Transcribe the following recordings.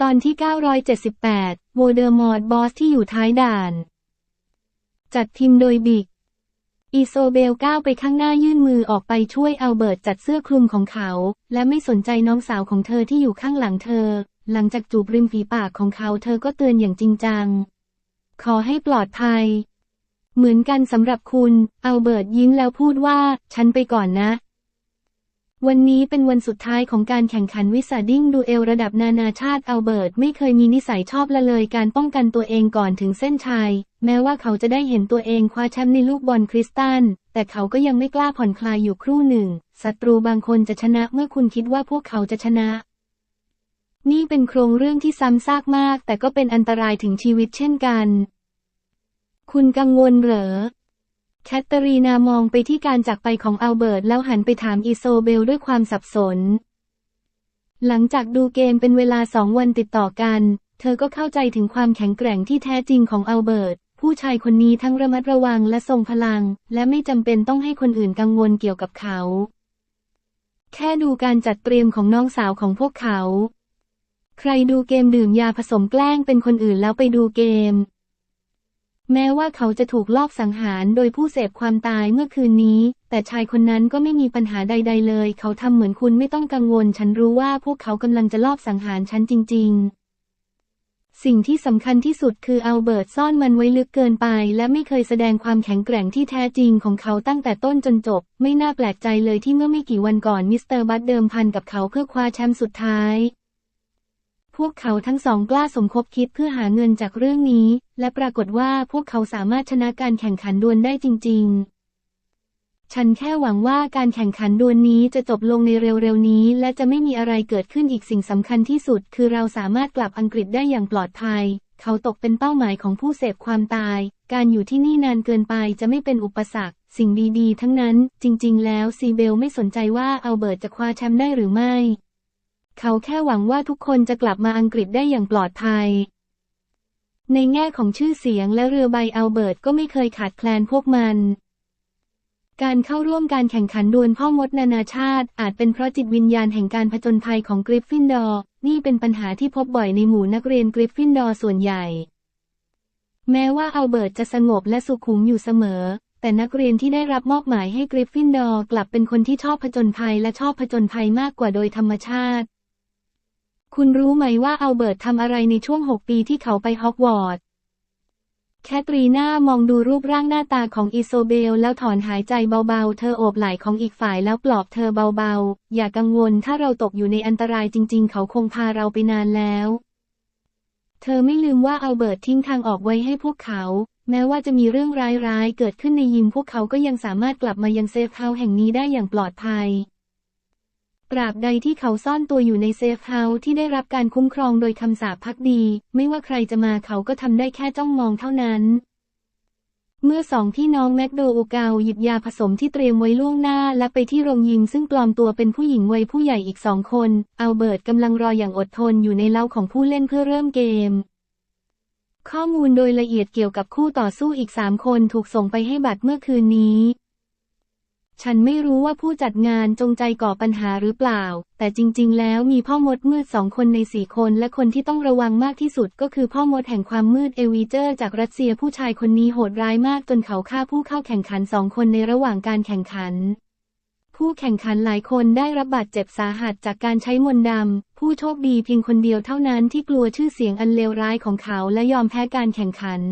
ตอนที่ 978 โวเดอร์มอร์ดบอสที่อยู่ท้ายด่าน จัดพิมพ์โดยบิกอีโซเบลก้าวไปข้างหน้ายื่นมือออกไปช่วยอัลเบิร์ตจัดเสื้อคลุมของเขา และไม่สนใจน้องสาวของเธอที่อยู่ข้างหลังเธอ หลังจากจูบริมฝีปากของเขาเธอก็เตือนอย่างจริงจัง ขอให้ปลอดภัย เหมือนกันสำหรับคุณ อัลเบิร์ตยิ้มแล้วพูดว่า ฉันไปก่อนนะ วันนี้เป็นวันสุดท้ายของการแข่งขันวิสาดิ้งดูเอลระดับนานาชาติอัลเบิร์ตไม่เคยมีนิสัยชอบละเลยการป้องกันตัวเองก่อนถึงเส้นชัย แม้ว่าเขาจะได้เห็นตัวเองคว้าแชมป์ในลูกบอลคริสตัลแต่เขาก็ยังไม่กล้าผ่อนคลายอยู่ครู่หนึ่งศัตรูบางคนจะชนะเมื่อคุณคิดว่าพวกเขาจะชนะ นี่เป็นโครงเรื่องที่ซ้ำซากมาก แต่ก็เป็นอันตรายถึงชีวิตเช่นกัน คุณกังวลเหรอ แคทเธอรีนามองไปที่การจากไปของอัลเบิร์ตแล้วหันไปถามอิโซเบลด้วยความสับสน หลังจากดูเกมเป็นเวลาสองวันติดต่อกัน เธอก็เข้าใจถึงความแข็งแกร่งที่แท้จริงของอัลเบิร์ตผู้ชายคนนี้ทั้งระมัดระวังและทรงพลัง และไม่จำเป็นต้องให้คนอื่นกังวลเกี่ยวกับเขา แค่ดูการจัดเตรียมของน้องสาวของพวกเขา ใครดูเกมดื่มยาผสมแกล้งเป็นคนอื่นแล้วไปดูเกม แม้ว่าเขาจะถูกลอบสังหารโดยผู้เสพความตายเมื่อคืนนี้ แต่ชายคนนั้นก็ไม่มีปัญหาใด ๆ เลย เขาทำเหมือนคุณไม่ต้องกังวล ฉันรู้ว่าพวกเขากำลังจะลอบสังหารฉันจริง ๆ สิ่งที่สำคัญที่สุดคืออัลเบิร์ตซ่อนมันไว้ลึกเกินไป และไม่เคยแสดงความแข็งแกร่งที่แท้จริงของเขาตั้งแต่ต้นจนจบ ไม่น่าแปลกใจเลยที่เมื่อไม่กี่วันก่อนมิสเตอร์บัตเดิมพันกับเขาเพื่อคว้าแชมป์สุดท้าย พวกเขาทั้งสองกล้าสมคบคิดเพื่อหาเงินจากเรื่องนี้ และปรากฏว่าพวกเขาสามารถชนะการแข่งขันดวลได้จริง ๆ ฉันแค่หวังว่าการแข่งขันดวลนี้จะจบลงในเร็วๆนี้ และจะไม่มีอะไรเกิดขึ้นอีกสิ่งสำคัญที่สุด คือเราสามารถกลับอังกฤษได้อย่างปลอดภัย เขาตกเป็นเป้าหมายของผู้เสพความตาย การอยู่ที่นี่นานเกินไปจะไม่เป็นอุปสรรค สิ่งดีๆ ทั้งนั้น จริง ๆ แล้วซีเบลไม่สนใจว่าอัลเบิร์ตจะคว้าแชมป์ได้หรือไม่ เขาแค่หวังว่าทุกคนจะกลับมาอังกฤษได้อย่างปลอดภัย ในแง่ของชื่อเสียงและเรือใบอัลเบิร์ตก็ไม่เคยขาดแคลนพวกมันการเข้าร่วมการแข่งขันดวลพ่อมดนานาชาติ อาจเป็นเพราะจิตวิญญาณแห่งการผจญภัยของกริฟฟินดอร์ นี่เป็นปัญหาที่พบบ่อยในหมู่นักเรียนกริฟฟินดอร์ส่วนใหญ่ แม้ว่าอัลเบิร์ตจะสงบและสุขุมอยู่เสมอ แต่นักเรียนที่ได้รับมอบหมายให้กริฟฟินดอร์กลับเป็นคนที่ชอบผจญภัยและชอบผจญภัยมากกว่าโดยธรรมชาติ คุณรู้ไหมว่าอัลเบิร์ตทำอะไรในช่วง 6 ปีที่เขาไปฮอกวอตส์ แคทรีน่ามองดูรูปร่างหน้าตาของอิโซเบลแล้วถอนหายใจเบาๆ เธอโอบไหล่ของอีกฝ่ายแล้วปลอบเธอเบาๆ อย่ากังวลถ้าเราตกอยู่ในอันตรายจริง ๆ เขาคงพาเราไปนานแล้ว เธอไม่ลืมว่าอัลเบิร์ตทิ้งทางออกไว้ให้พวกเขา แม้ว่าจะมีเรื่องร้ายๆ เกิดขึ้นในยิมพวกเขาก็ยังสามารถกลับมายังเซฟเฮาส์แห่งนี้ได้อย่างปลอดภัย ตราบใดที่เขาซ่อนตัวอยู่ในเซฟเฮาส์ที่ได้รับการคุ้มครองโดยคำสาปพักดี ไม่ว่าใครจะมาเขาก็ทำได้แค่จ้องมองเท่านั้น เมื่อสองพี่น้องแมคโดโอเกาหยิบยาผสมที่เตรียมไว้ล่วงหน้า และไปที่โรงยิมซึ่งปลอมตัวเป็นผู้หญิงวัยผู้ใหญ่อีกสองคน อัลเบิร์ตกำลังรออย่างอดทนอยู่ในเล้าของผู้เล่นเพื่อเริ่มเกมข้อมูลโดยละเอียดเกี่ยวกับคู่ต่อสู้อีกสามคนถูกส่งไปให้บัตรเมื่อคืนนี้ ฉันไม่รู้ว่าผู้จัดงานจงใจก่อปัญหาหรือเปล่า แต่จริง ๆ แล้วมีพ่อมดมืดสองคนในสี่คนและคนที่ต้องระวังมากที่สุดก็คือพ่อมดแห่งความมืดเอวีเจอร์จากรัสเซียผู้ชายคนนี้โหดร้ายมากจนเขาฆ่าผู้เข้าแข่งขันสองคนในระหว่างการแข่งขัน ผู้แข่งขันหลายคนได้รับบาดเจ็บสาหัสจากการใช้มนต์ดำ ผู้โชคดีเพียงคนเดียวเท่านั้นที่กลัวชื่อเสียงอันเลวร้ายของเขาและยอมแพ้การแข่งขัน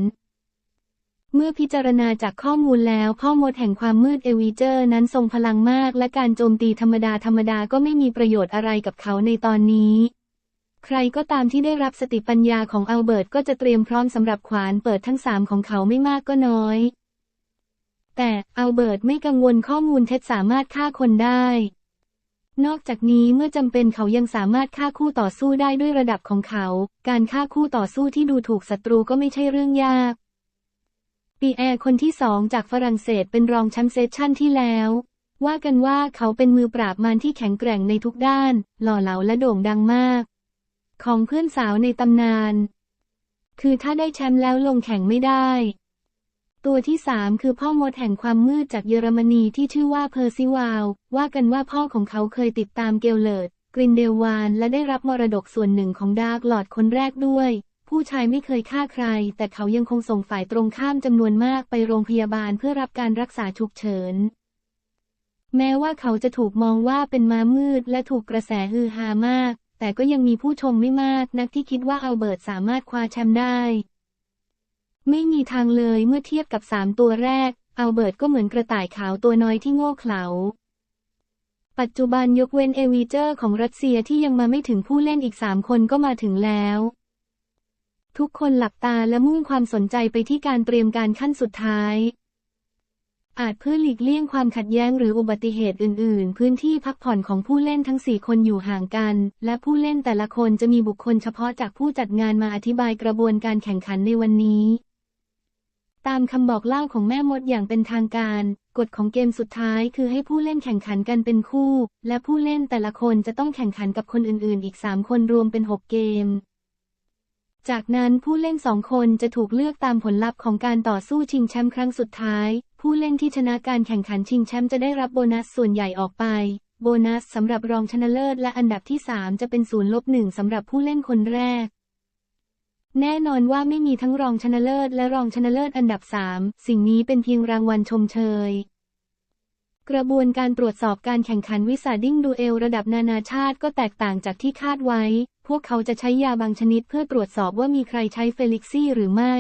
เมื่อพิจารณาจากข้อมูลแล้วพ่อมดแห่งความมืดเอวีเจอร์นั้นทรงพลังมาก และการโจมตีธรรมดาธรรมดาก็ไม่มีประโยชน์อะไรกับเขาในตอนนี้ ใครก็ตามที่ได้รับสติปัญญาของอัลเบิร์ตก็จะเตรียมพร้อมสำหรับขวานเปิดทั้งสามของเขาไม่มากก็น้อย แต่อัลเบิร์ตไม่กังวลข้อมูลเท็จสามารถฆ่าคนได้ นอกจากนี้เมื่อจำเป็นเขายังสามารถฆ่าคู่ต่อสู้ได้ด้วยระดับของเขา การฆ่าคู่ต่อสู้ที่ดูถูกศัตรูก็ไม่ใช่เรื่องยาก ปีแอร์คนที่สองจากฝรั่งเศสเป็นรองแชมป์เซสชั่นที่แล้ว ว่ากันว่าเขาเป็นมือปราบมารที่แข็งแกร่งในทุกด้าน หล่อเหลาและโด่งดังมาก ของเพื่อนสาวในตำนาน คือถ้าได้แชมป์แล้วลงแข่งไม่ได้ ตัวที่สามคือพ่อมดแห่งความมืดจากเยอรมนีที่ชื่อว่าเพอร์ซิวาลว่ากันว่าพ่อของเขาเคยติดตามเกลเลิร์ดกรินเดลวานและได้รับมรดกส่วนหนึ่งของดาร์กหลอดคนแรกด้วย ผู้ชายไม่เคยฆ่าใคร แต่เขายังคงส่งฝ่ายตรงข้ามจำนวนมากไปโรงพยาบาลเพื่อรับการรักษาฉุกเฉิน แม้ว่าเขาจะถูกมองว่าเป็นม้ามืดและถูกกระแสฮือฮามาก แต่ก็ยังมีผู้ชมไม่มากนักที่คิดว่าอัลเบิร์ตสามารถคว้าแชมป์ได้ ไม่มีทางเลยเมื่อเทียบกับสามตัวแรก อัลเบิร์ตก็เหมือนกระต่ายขาวตัวน้อยที่โง่เขลาปัจจุบันยกเว้นเอวีเจอร์ของรัสเซียที่ยังมาไม่ถึงผู้เล่นอีกสามคนก็มาถึงแล้ว ทุกคนหลับตาและมุ่งความสนใจไปที่การเตรียมการขั้นสุดท้าย อาจเพื่อหลีกเลี่ยงความขัดแย้งหรืออุบัติเหตุอื่น ๆ พื้นที่พักผ่อนของผู้เล่นทั้ง4คนอยู่ห่างกัน และผู้เล่นแต่ละคนจะมีบุคคลเฉพาะจากผู้จัดงานมาอธิบายกระบวนการแข่งขันในวันนี้ ตามคำบอกเล่าของแม่มดอย่างเป็นทางการกฎของเกมสุดท้ายคือให้ผู้เล่นแข่งขันกันเป็นคู่ และผู้เล่นแต่ละคนจะต้องแข่งขันกับคนอื่น ๆ อีก 3 คนรวมเป็น 6 เกม จากนั้นผู้เล่นสองคนจะถูกเลือกตามผลลัพธ์ของการต่อสู้ชิงแชมป์ครั้งสุดท้าย ผู้เล่นที่ชนะการแข่งขันชิงแชมป์จะได้รับโบนัสส่วนใหญ่ออกไป โบนัสสำหรับรองชนะเลิศและอันดับที่ 3 จะเป็นศูนย์ลบหนึ่งสำหรับผู้เล่นคนแรก แน่นอนว่าไม่มีทั้งรองชนะเลิศและรองชนะเลิศอันดับ 3 สิ่งนี้เป็นเพียงรางวัลชมเชยกระบวนการตรวจสอบการแข่งขันวิสาดิ้งดูเอลระดับนานาชาติก็แตกต่างจากที่คาดไว้ วกเขาจะใช้ยาบางชนิดเพื่อตรวจสอบว่ามีใครใช้เฟลิกซี่หรือไม่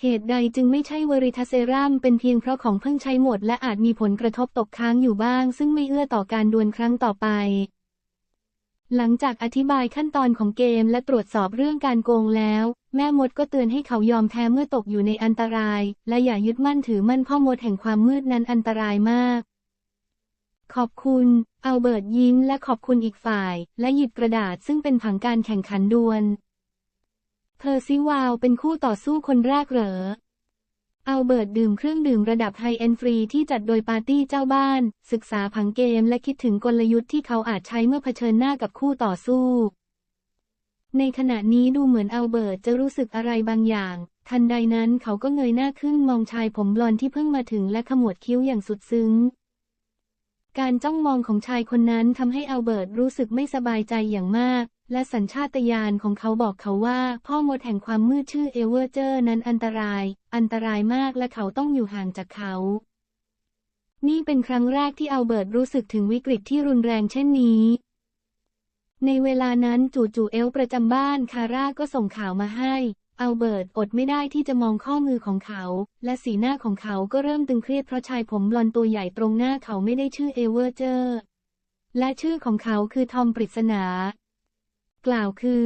เหตุใดจึงไม่ใช่วอริทาเซรัมเป็นเพียงเพราะของเพิ่งใช้หมด และอาจมีผลกระทบตกค้างอยู่บ้าง ซึ่งไม่เอื้อต่อการดวลครั้งต่อไป หลังจากอธิบายขั้นตอนของเกมและตรวจสอบเรื่องการโกงแล้ว แม่มดก็เตือนให้เขายอมแพ้เมื่อตกอยู่ในอันตราย และอย่ายึดมั่นถือมั่นพ่อมดแห่งความมืดนั้นอันตรายมาก ขอบคุณอัลเบิร์ตยิ้มและขอบคุณอีกฝ่าย และหยิบกระดาษซึ่งเป็นผังการแข่งขันดวลเพอร์ซิวาลเป็นคู่ต่อสู้คนแรกเหรออัลเบิร์ตดื่มเครื่องดื่มระดับไฮเอนฟรีที่จัดโดยปาร์ตี้เจ้าบ้าน ศึกษาผังเกมและคิดถึงกลยุทธ์ที่เขาอาจใช้เมื่อเผชิญหน้ากับคู่ต่อสู้ ในขณะนี้ดูเหมือนอัลเบิร์ตจะรู้สึกอะไรบางอย่าง ทันใดนั้นเขาก็เงยหน้าขึ้นมองชายผมบลอนด์ที่เพิ่งมาถึงและขมวดคิ้วอย่างสุดซึ้ง การจ้องมองของชายคนนั้นทำให้อัลเบิร์ตรู้สึกไม่สบายใจอย่างมาก และสัญชาตญาณของเขาบอกเขาว่า พ่อมดแห่งความมืดชื่อเอเวอร์เจอร์นั้นอันตราย อันตรายมากและเขาต้องอยู่ห่างจากเขา นี่เป็นครั้งแรกที่อัลเบิร์ตรู้สึกถึงวิกฤตที่รุนแรงเช่นนี้ ในเวลานั้นจู่ๆเอลประจำบ้านคาร่าก็ส่งข่าวมาให้ อัลเบิร์ตอดไม่ได้ที่จะมองข้อมือของเขา และสีหน้าของเขาก็เริ่มตึงเครียดเพราะชายผมบลอนตัวใหญ่ตรงหน้าเขาไม่ได้ชื่อเอเวอร์เจอร์ และชื่อของเขาคือทอมปริศนา กล่าวคือ